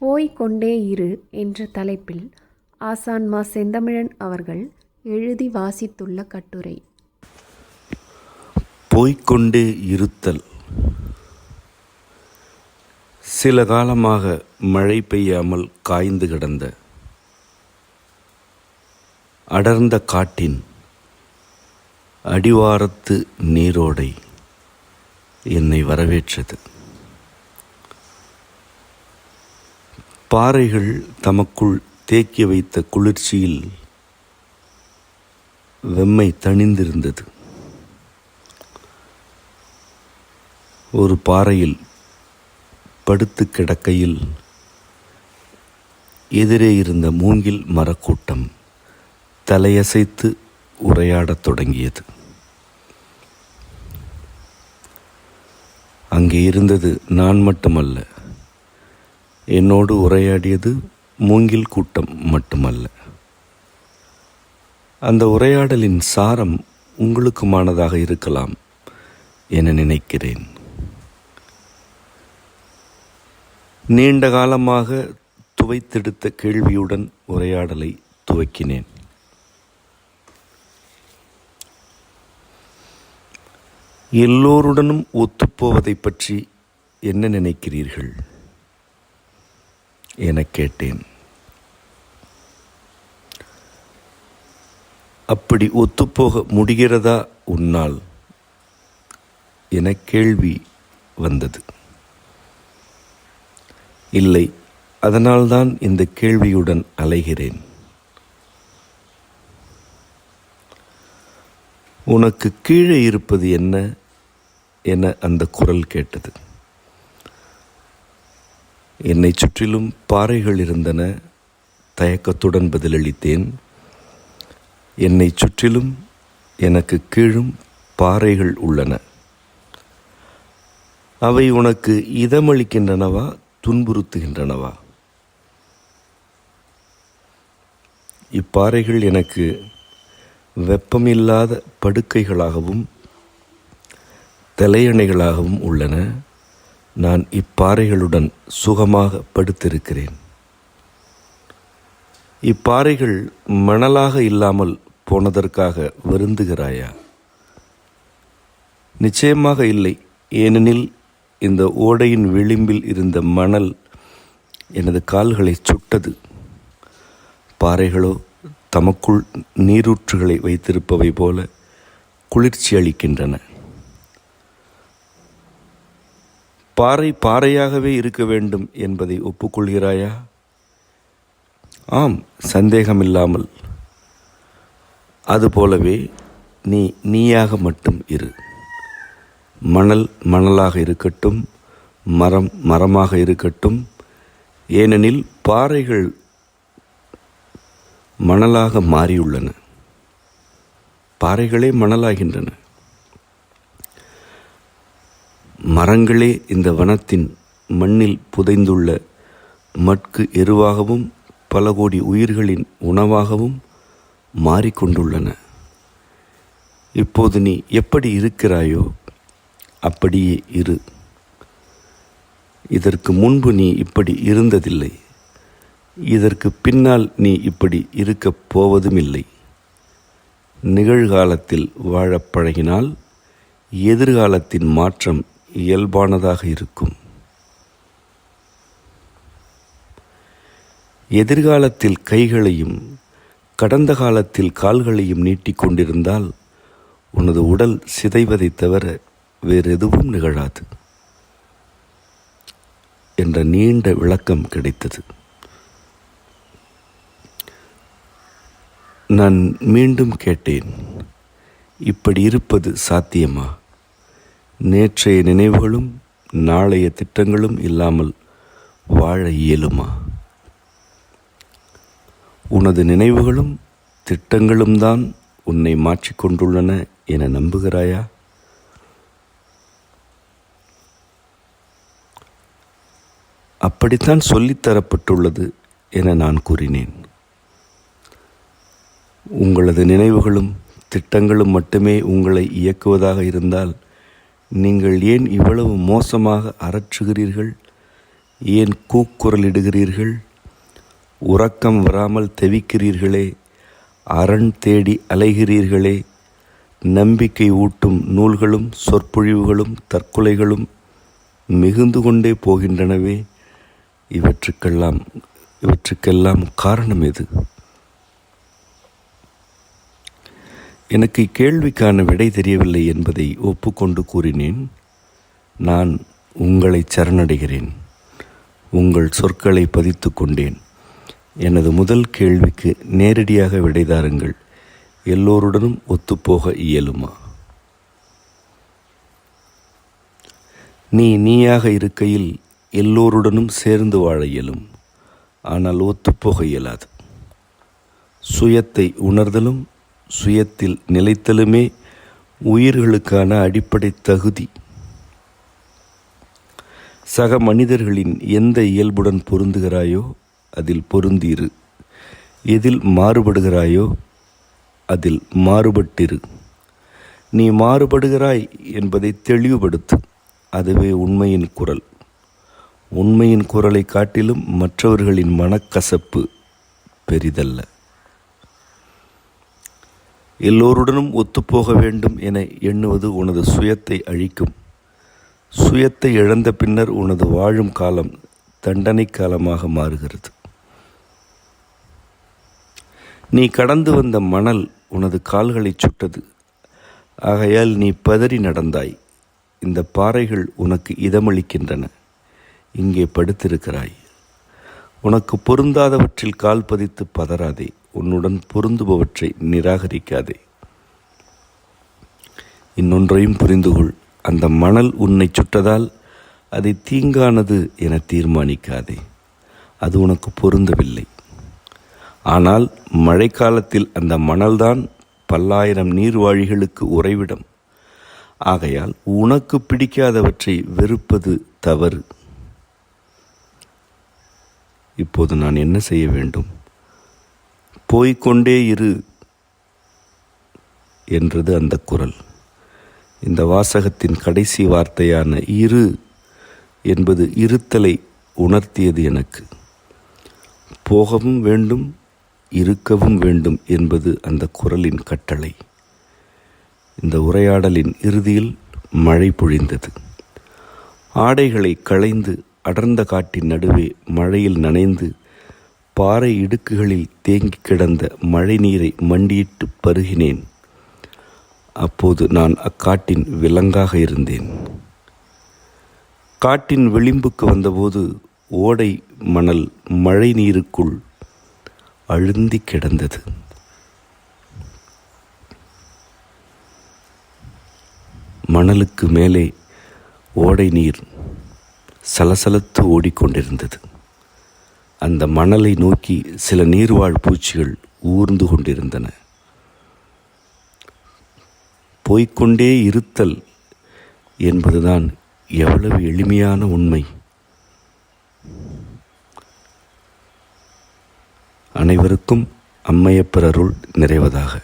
போய்க் கொண்டே இரு என்ற தலைப்பில் ஆசான் மா செந்தமிழன் அவர்கள் எழுதி வாசித்துள்ள கட்டுரை. போய்கொண்டே இருத்தல். சில காலமாக மழை பெய்யாமல் காய்ந்து கிடந்த அடர்ந்த காட்டின் அடிவாரத்து நீரோடை என்னை வரவேற்றது. பாறைகள் தமக்குள் தேக்கி வைத்த குளிர்ச்சியில் வெம்மை தணிந்திருந்தது. ஒரு பாறையில் படுத்து கிடக்கையில் எதிரே இருந்த மூங்கில் மரக்கூட்டம் தலையசைத்து உரையாடத் தொடங்கியது. அங்கே இருந்தது நான் மட்டுமல்ல என்னோடு உரையாடியது மூங்கில் கூட்டம் மட்டுமல்ல. அந்த உரையாடலின் சாரம் உங்களுக்குமானதாக இருக்கலாம் என நினைக்கிறேன். நீண்ட காலமாக துவைத்தெடுத்த கேள்வியுடன் உரையாடலை துவக்கினேன். எல்லோருடனும் ஒத்துப்போவதை பற்றி என்ன நினைக்கிறீர்கள்? என கேட்டேன். அப்படி ஒத்துப்போக முடிகிறதா உன்னால்? என கேள்வி வந்தது. இல்லை அதனால்தான் இந்த கேள்வியுடன் அலைகிறேன். உனக்கு கீழே இருப்பது என்ன? என அந்த குரல் கேட்டது. என்னை சுற்றிலும் பாறைகள் இருந்தன. தயக்கத்துடன் பதிலளித்தேன். என்னை சுற்றிலும் எனக்கு கீழும் பாறைகள் உள்ளன. அவை உனக்கு இதமளிக்கின்றனவா துன்புறுத்துகின்றனவா? இப்பாறைகள் எனக்கு வெப்பமில்லாத படுக்கைகளாகவும் தலையணைகளாகவும் உள்ளன. நான் இப்பாறைகளுடன் சுகமாக படுத்திருக்கிறேன். இப்பாறைகள் மணலாக இல்லாமல் போனதற்காக வருந்துகிறாயா? நிச்சயமாக இல்லை. ஏனெனில் இந்த ஓடையின் விளிம்பில் இருந்த மணல் எனது கால்களை சுட்டது. பாறைகளோ தமக்குள் நீரூற்றுகளை வைத்திருப்பவை போல குளிர்ச்சி அளிக்கின்றன. பாறை பாறையாகவே இருக்க வேண்டும் என்பதை ஒப்புக்கொள்கிறாயா? ஆம் சந்தேகமில்லாமல். அதுபோலவே நீ நீயாக மட்டும் இரு. மணல் மணலாக இருக்கட்டும் மரம் மரமாக இருக்கட்டும் ஏனெனில் பாறைகள் மணலாக மாறியுள்ளன. பாறைகளே மணலாகின்றன. மரங்களே இந்த வனத்தின் மண்ணில் புதைந்துள்ள மட்கு எருவாகவும் பல கோடி உயிர்களின் உணவாகவும் மாறிக்கொண்டுள்ளன. இப்போது நீ எப்படி இருக்கிறாயோ அப்படியே இரு. இதற்கு முன்பு நீ இப்படி இருந்ததில்லை. இதற்கு பின்னால் நீ இப்படி இருக்கப் போவதும் இல்லை நிகழ்காலத்தில் வாழப் பழகினால் எதிர்காலத்தின் மாற்றம் இயல்பானதாக இருக்கும். எதிர்காலத்தில் கைகளையும் கடந்த காலத்தில் கால்களையும் நீட்டிக்கொண்டிருந்தால் உனது உடல் சிதைவதைத் தவிர வேறு எதுவும் நிகழாது என்ற நீண்ட விளக்கம் கிடைத்தது. நான் மீண்டும் கேட்டேன் இப்படி இருப்பது சாத்தியமா? நேற்றைய நினைவுகளும் நாளைய திட்டங்களும் இல்லாமல் வாழ இயலுமா? உனது நினைவுகளும் திட்டங்களும் தான் உன்னை மாற்றிக்கொண்டுள்ளன என நம்புகிறாயா? அப்படித்தான் சொல்லித்தரப்பட்டுள்ளது என நான் கூறினேன். உங்களது நினைவுகளும் திட்டங்களும் மட்டுமே உங்களை இயக்குவதாக இருந்தால் நீங்கள் ஏன் இவ்வளவு மோசமாக அரற்றுகிறீர்கள் ஏன் கூக்குரலிடுகிறீர்கள்? உறக்கம் வராமல் தெவிக்கிறீர்களே அரண் தேடி அலைகிறீர்களே நம்பிக்கை ஊட்டும் நூல்களும் சொற்பொழிவுகளும் தற்கொலைகளும் மிகுந்து கொண்டே போகின்றனவே. இவற்றுக்கெல்லாம் இவற்றுக்கெல்லாம் காரணம் எது? எனக்கு கேள்விக்கான விடை தெரியவில்லை என்பதை ஒப்புக்கொண்டு கூறினேன். நான் உங்களை சரணடைகிறேன். உங்கள் சொற்களை பதித்து கொண்டேன். எனது முதல் கேள்விக்கு நேரடியாக விடைதாருங்கள் எல்லோருடனும் ஒத்துப்போக இயலுமா? நீ நீயாக இருக்கையில் எல்லோருடனும் சேர்ந்து வாழ இயலும். ஆனால் ஒத்துப்போக இயலாது. சுயத்தை உணர்தலும் சுயத்தில் நிலைத்தலுமே உயிர்களுக்கான அடிப்படை தகுதி. சக மனிதர்களின் எந்த இயல்புடன் பொருந்துகிறாயோ அதில் பொருந்தீரு. எதில் மாறுபடுகிறாயோ அதில் மாறுபட்டிரு. நீ மாறுபடுகிறாய் என்பதை தெளிவுபடுத்து அதுவே உண்மையின் குரல். உண்மையின் குரலை காட்டிலும் மற்றவர்களின் மனக்கசப்பு பெரிதல்ல. எல்லோருடனும் ஒத்துப்போக வேண்டும் என எண்ணுவது உனது சுயத்தை அழிக்கும். சுயத்தை இழந்த பின்னர் உனது வாழும் காலம் தண்டனை காலமாக மாறுகிறது. நீ கடந்து வந்த மணல் உனது கால்களை சுட்டது. ஆகையால் நீ பதறி நடந்தாய். இந்த பாறைகள் உனக்கு இதமளிக்கின்றன. இங்கே படுத்திருக்கிறாய். உனக்கு பொருந்தாதவற்றில் கால் பதித்து பதறாதே. உன்னுடன் பொருந்துபவற்றை நிராகரிக்காதே. இன்னொன்றையும் புரிந்து கொள் அந்த மணல் உன்னை சுட்டதால் அதை தீங்கானது என தீர்மானிக்காதே. அது உனக்கு பொருந்தவில்லை. ஆனால் மழைக்காலத்தில் அந்த மணல்தான் பல்லாயிரம் நீர்வாழிகளுக்கு உறைவிடம். ஆகையால் உனக்கு பிடிக்காதவற்றை வெறுப்பது தவறு. இப்போது நான் என்ன செய்ய வேண்டும்? போய்க்கொண்டே இரு என்றது அந்த குரல். இந்த வாசகத்தின் கடைசி வார்த்தையான இரு என்பது இருத்தலை உணர்த்தியது எனக்கு. போகவும் வேண்டும் இருக்கவும் வேண்டும் என்பது அந்த குரலின் கட்டளை. இந்த உரையாடலின் இறுதியில் மழை பொழிந்தது. ஆடைகளை களைந்து அடர்ந்த காட்டின் நடுவே மழையில் நனைந்து பாறை இடுக்குகளில் தேங்கி கிடந்த மழை நீரை மண்டியிட்டு பருகினேன். அப்போது நான் அக்காட்டின் விலங்காக இருந்தேன். காட்டின் விளிம்புக்கு வந்தபோது ஓடை மணல் மழை நீருக்குள் அழுந்தி கிடந்தது. மணலுக்கு மேலே ஓடை நீர் சலசலத்து ஓடிக்கொண்டிருந்தது. அந்த மணலை நோக்கி சில நீர்வாழ் பூச்சிகள் ஊர்ந்து கொண்டிருந்தன. போய்கொண்டே இருத்தல் என்பதுதான் எவ்வளவு எளிமையான உண்மை. அனைவருக்கும் அம்மையப்பர் அருள் நிறைவதாக.